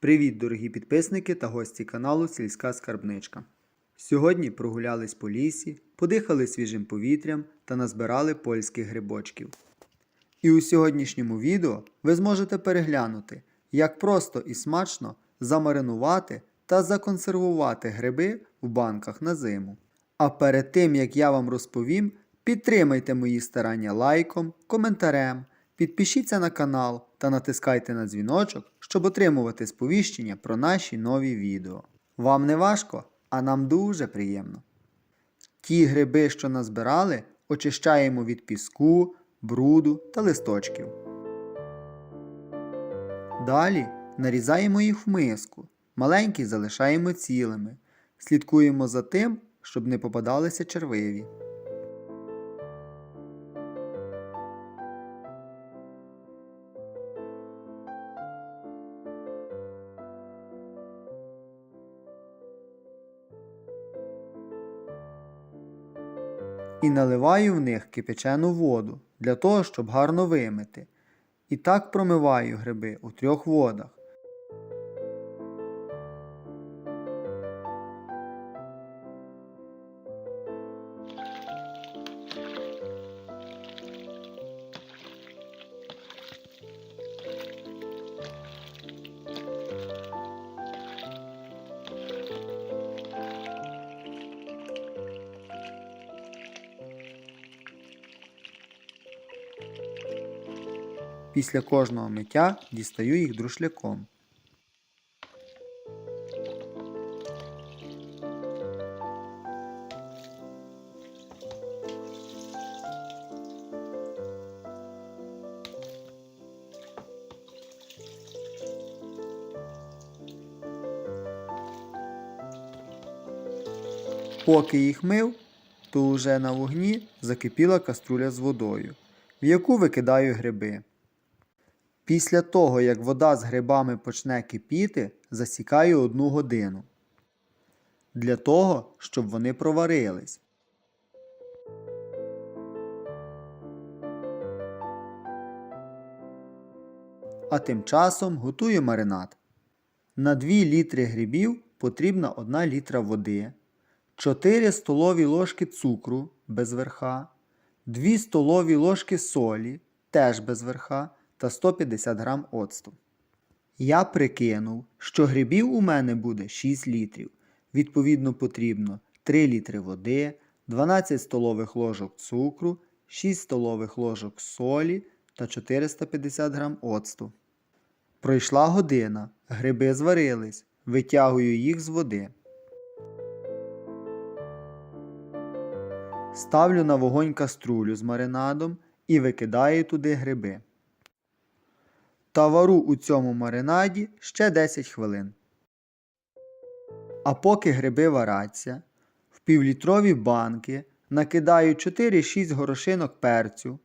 Привіт, дорогі підписники та гості каналу Сільська Скарбничка. Сьогодні прогулялись по лісі, подихали свіжим повітрям та назбирали польських грибочків. І у сьогоднішньому відео ви зможете переглянути, як просто і смачно замаринувати та законсервувати гриби в банках на зиму. А перед тим як я вам розповім, підтримайте мої старання лайком, коментарем, підпишіться на канал та натискайте на дзвіночок, щоб отримувати сповіщення про наші нові відео. Вам не важко, а нам дуже приємно. Ті гриби, що назбирали, очищаємо від піску, бруду та листочків. Далі нарізаємо їх в миску, маленькі залишаємо цілими. Слідкуємо за тим, щоб не попадалися червиві. І наливаю в них кипячену воду для того, щоб гарно вимити. І так промиваю гриби у трьох водах. Після кожного миття дістаю їх друшляком. Поки їх мив, то уже на вогні закипіла каструля з водою, в яку викидаю гриби. Після того, як вода з грибами почне кипіти, засікаю одну годину. Для того, щоб вони проварились. А тим часом готую маринад. На 2 літри грибів потрібна 1 літра води, 4 столові ложки цукру без верха, 2 столові ложки солі теж без верха та 150 грам оцту. Я прикинув, що грибів у мене буде 6 літрів. Відповідно, потрібно 3 літри води, 12 столових ложок цукру, 6 столових ложок солі та 450 грам оцту. Пройшла година, гриби зварились, витягую їх з води. Ставлю на вогонь каструлю з маринадом і викидаю туди гриби. Та вару у цьому маринаді ще 10 хвилин. А поки гриби вараться, в півлітрові банки накидаю 4-6 горошинок перцю,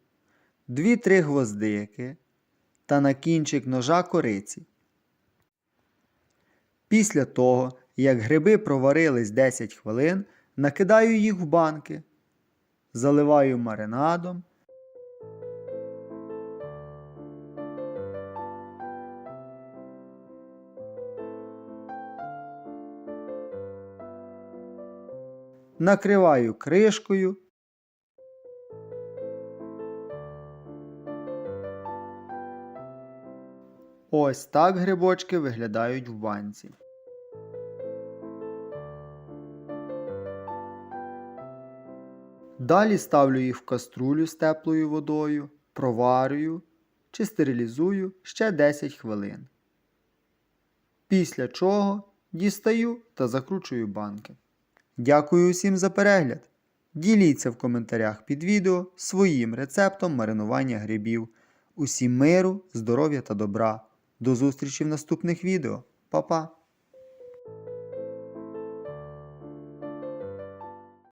2-3 гвоздики та на кінчик ножа кориці. Після того, як гриби проварились 10 хвилин, накидаю їх в банки, заливаю маринадом. Накриваю кришкою. Ось так грибочки виглядають в банці. Далі ставлю їх в каструлю з теплою водою, проварюю чи стерилізую ще 10 хвилин. Після чого дістаю та закручую банки. Дякую усім за перегляд! Діліться в коментарях під відео своїм рецептом маринування грибів. Усім миру, здоров'я та добра. До зустрічі в наступних відео. Па-па!